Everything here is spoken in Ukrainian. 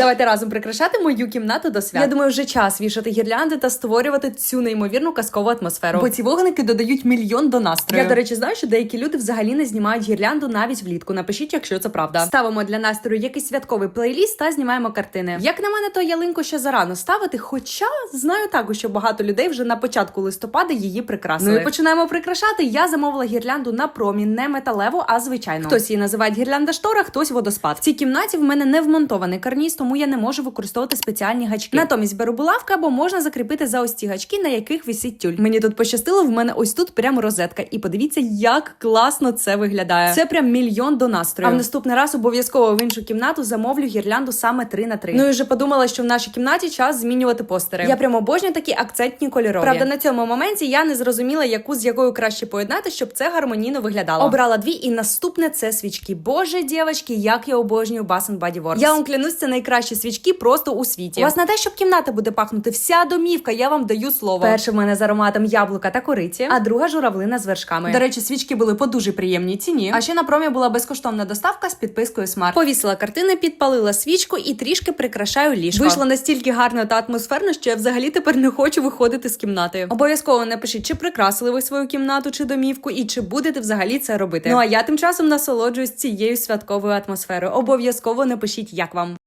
Давайте разом прикрашати мою кімнату до свят. Я думаю, вже час вішати гірлянди та створювати цю неймовірну казкову атмосферу. Бо ці вогники додають мільйон до настрою. Я, до речі, знаю, що деякі люди взагалі не знімають гірлянду навіть влітку. Напишіть, якщо це правда. Ставимо для настрою якийсь святковий плейліст та знімаємо картини. Як на мене, то ялинку ще зарано ставити, хоча знаю також, що багато людей вже на початку листопада її прикрасили. Ну і починаємо прикрашати. Я замовила гірлянду на промі, не металеву, а звичайну. Хтось її називає гірлянда штора, хтось водоспад. В цій кімнаті в мене не вмонтований карніз, тому я не можу використовувати спеціальні гачки. Натомість беру булавки або можна закріпити за ось ці гачки, на яких висить тюль. Мені тут пощастило, в мене ось тут прямо розетка. І подивіться, як класно це виглядає. Це прям мільйон до настрою. А в наступний раз обов'язково в іншу кімнату замовлю гірлянду саме 3 на 3. Ну і вже подумала, що в нашій кімнаті час змінювати постери. Я прямо обожнюю такі акцентні кольорові. Правда, на цьому моменті я не зрозуміла, яку з якою краще поєднати, щоб це гармонійно виглядало. Обрала дві, і наступне це свічки. Боже, дівчатки, як я обожнюю Bath Body Works. Я вам клянусь, це найкращі свічки просто у світі. У вас на те, щоб кімната буде пахнути вся домівка, я вам даю слово. Перше в мене з ароматом яблука та кориці, а друга журавлина з вершками. До речі, свічки були по дуже приємній ціні. А ще на промі була безкоштовна доставка з підпискою Смарт. Повісила картини, підпалила свічку і трішки прикрашаю ліжко. Вийшло настільки гарно та атмосферно, що я взагалі тепер не хочу виходити з кімнати. Обов'язково напишіть, чи прикрасили ви свою кімнату чи домівку, і чи будете взагалі це робити. Ну а я тим часом насолоджуюсь цією святковою атмосферою. Обов'язково напишіть, як вам.